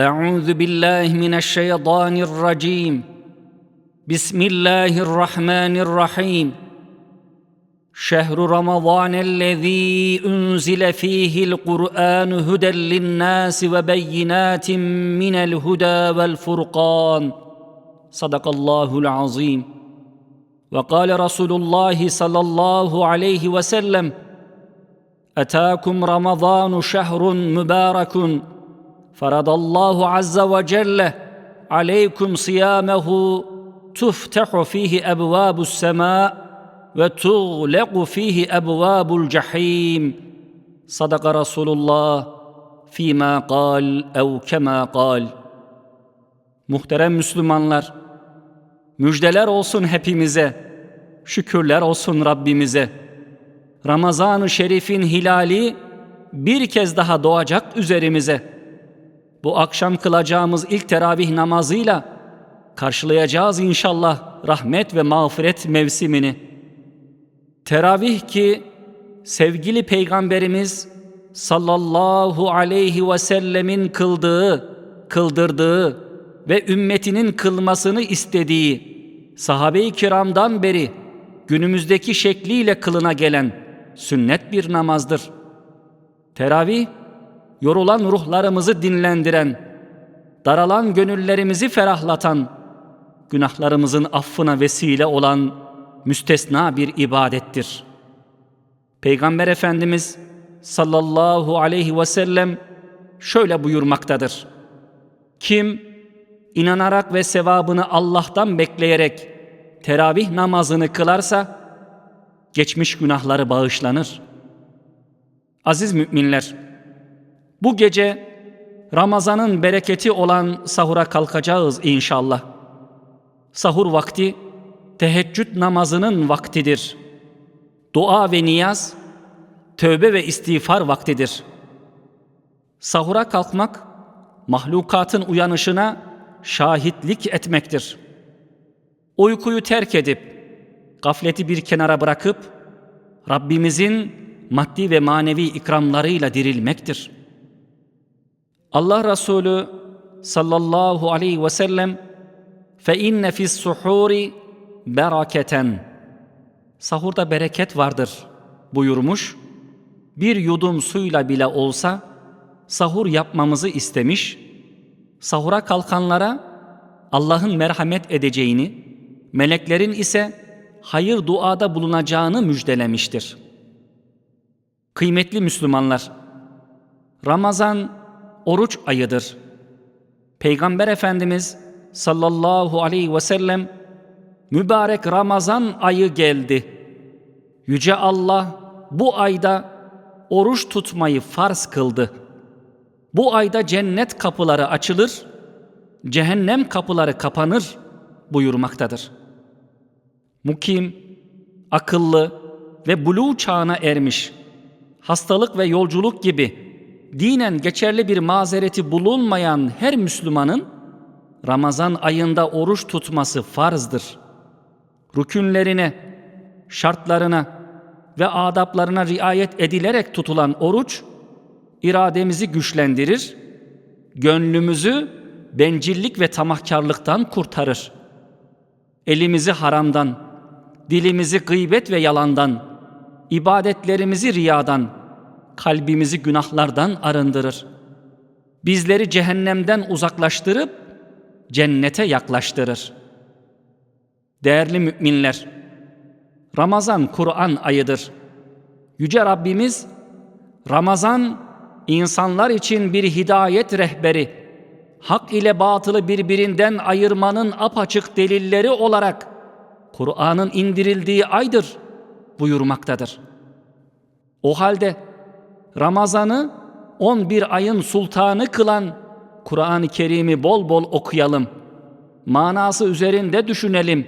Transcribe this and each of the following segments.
أعوذ بالله من الشيطان الرجيم. بسم الله الرحمن الرحيم. شهر رمضان الذي أنزل فيه القرآن هدى للناس وبينات من الهدى والفرقان. صدق الله العظيم. وقال رسول الله صلى الله عليه وسلم أتاكم رمضان شهر مبارك. faradallahu azze ve celle aleykum siyamehu tuftehu fihi ebvabus sema ve tuğlequ fihi ebvabul cahim. Sadaka Resulullah fîmâ kal ev kemâ kal. Muhterem Müslümanlar, müjdeler olsun hepimize, şükürler olsun Rabbimize. Ramazan-ı Şerif'in hilali bir kez daha doğacak üzerimize.'' Bu akşam kılacağımız ilk teravih namazıyla karşılayacağız inşallah rahmet ve mağfiret mevsimini. Teravih ki sevgili peygamberimiz sallallahu aleyhi ve sellemin kıldığı, kıldırdığı ve ümmetinin kılmasını istediği sahabe-i kiramdan beri günümüzdeki şekliyle kılına gelen sünnet bir namazdır. Teravih yorulan ruhlarımızı dinlendiren, daralan gönüllerimizi ferahlatan, günahlarımızın affına vesile olan müstesna bir ibadettir. Peygamber Efendimiz sallallahu aleyhi ve sellem şöyle buyurmaktadır. Kim inanarak ve sevabını Allah'tan bekleyerek teravih namazını kılarsa geçmiş günahları bağışlanır. Aziz müminler, bu gece Ramazan'ın bereketi olan sahura kalkacağız inşallah. Sahur vakti teheccüd namazının vaktidir. Dua ve niyaz, tövbe ve istiğfar vaktidir. Sahura kalkmak, mahlukatın uyanışına şahitlik etmektir. Uykuyu terk edip, gafleti bir kenara bırakıp, Rabbimizin maddi ve manevi ikramlarıyla dirilmektir.'' Allah Resulü sallallahu aleyhi ve sellem fe inne fis suhuri bereketen sahurda bereket vardır buyurmuş. Bir yudum suyla bile olsa sahur yapmamızı istemiş. Sahura kalkanlara Allah'ın merhamet edeceğini, meleklerin ise hayır duada bulunacağını müjdelemiştir. Kıymetli Müslümanlar, Ramazan oruç ayıdır. Peygamber Efendimiz sallallahu aleyhi ve sellem mübarek Ramazan ayı geldi. Yüce Allah bu ayda oruç tutmayı farz kıldı. Bu ayda cennet kapıları açılır, cehennem kapıları kapanır buyurmaktadır. Mukim, akıllı ve buluğ çağına ermiş, hastalık ve yolculuk gibi dinen geçerli bir mazereti bulunmayan her Müslümanın Ramazan ayında oruç tutması farzdır. Rükünlerine, şartlarına ve adaplarına riayet edilerek tutulan oruç irademizi güçlendirir, gönlümüzü bencillik ve tamahkarlıktan kurtarır. Elimizi haramdan, dilimizi gıybet ve yalandan, ibadetlerimizi riyadan, kalbimizi günahlardan arındırır. Bizleri cehennemden uzaklaştırıp cennete yaklaştırır. Değerli müminler, Ramazan Kur'an ayıdır. Yüce Rabbimiz Ramazan insanlar için bir hidayet rehberi, hak ile batılı birbirinden ayırmanın apaçık delilleri olarak Kur'an'ın indirildiği aydır buyurmaktadır. O halde Ramazan'ı 11 ayın sultanı kılan Kur'an-ı Kerim'i bol bol okuyalım. Manası üzerinde düşünelim.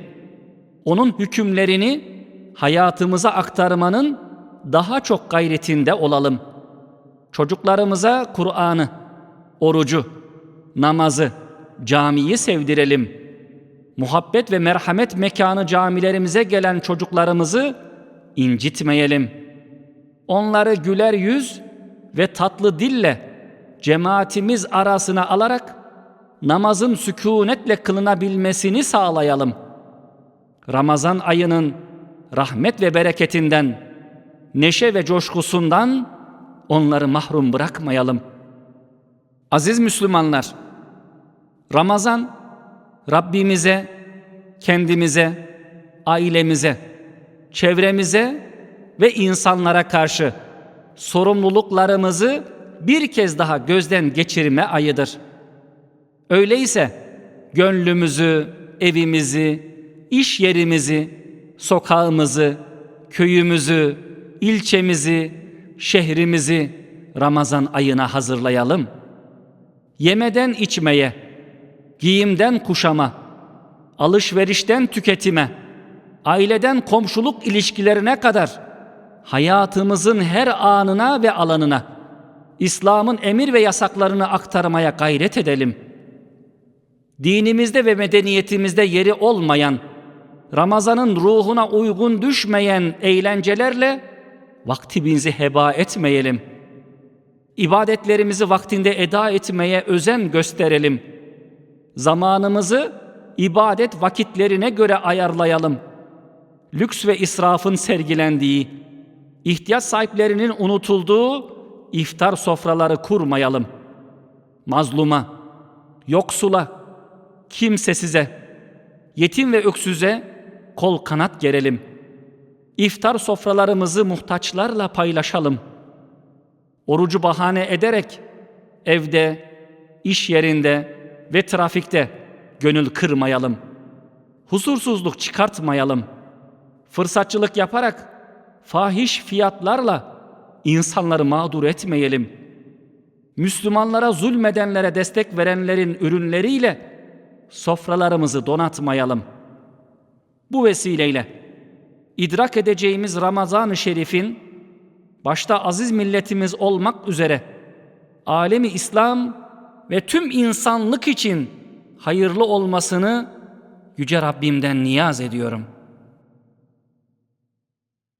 Onun hükümlerini hayatımıza aktarmanın daha çok gayretinde olalım. Çocuklarımıza Kur'an'ı, orucu, namazı, camiyi sevdirelim. Muhabbet ve merhamet mekanı camilerimize gelen çocuklarımızı incitmeyelim.'' Onları güler yüz ve tatlı dille cemaatimiz arasına alarak namazın sükunetle kılınabilmesini sağlayalım. Ramazan ayının rahmet ve bereketinden, neşe ve coşkusundan onları mahrum bırakmayalım. Aziz Müslümanlar, Ramazan Rabbimize, kendimize, ailemize, çevremize ve insanlara karşı sorumluluklarımızı bir kez daha gözden geçirme ayıdır. Öyleyse gönlümüzü, evimizi, iş yerimizi, sokağımızı, köyümüzü, ilçemizi, şehrimizi Ramazan ayına hazırlayalım. Yemeden içmeye, giyimden kuşama, alışverişten tüketime, aileden komşuluk ilişkilerine kadar hayatımızın her anına ve alanına İslam'ın emir ve yasaklarını aktarmaya gayret edelim. Dinimizde ve medeniyetimizde yeri olmayan, Ramazan'ın ruhuna uygun düşmeyen eğlencelerle vaktimizi heba etmeyelim. İbadetlerimizi vaktinde eda etmeye özen gösterelim. Zamanımızı ibadet vakitlerine göre ayarlayalım. Lüks ve israfın sergilendiği, ihtiyaç sahiplerinin unutulduğu iftar sofraları kurmayalım. Mazluma, yoksula, kimsesize, yetim ve öksüze kol kanat gerelim. İftar sofralarımızı muhtaçlarla paylaşalım. Orucu bahane ederek evde, iş yerinde ve trafikte gönül kırmayalım. Huzursuzluk çıkartmayalım. Fırsatçılık yaparak fahiş fiyatlarla insanları mağdur etmeyelim. Müslümanlara zulmedenlere destek verenlerin ürünleriyle sofralarımızı donatmayalım. Bu vesileyle idrak edeceğimiz Ramazan-ı Şerif'in başta aziz milletimiz olmak üzere alemi İslam ve tüm insanlık için hayırlı olmasını yüce Rabbimden niyaz ediyorum.''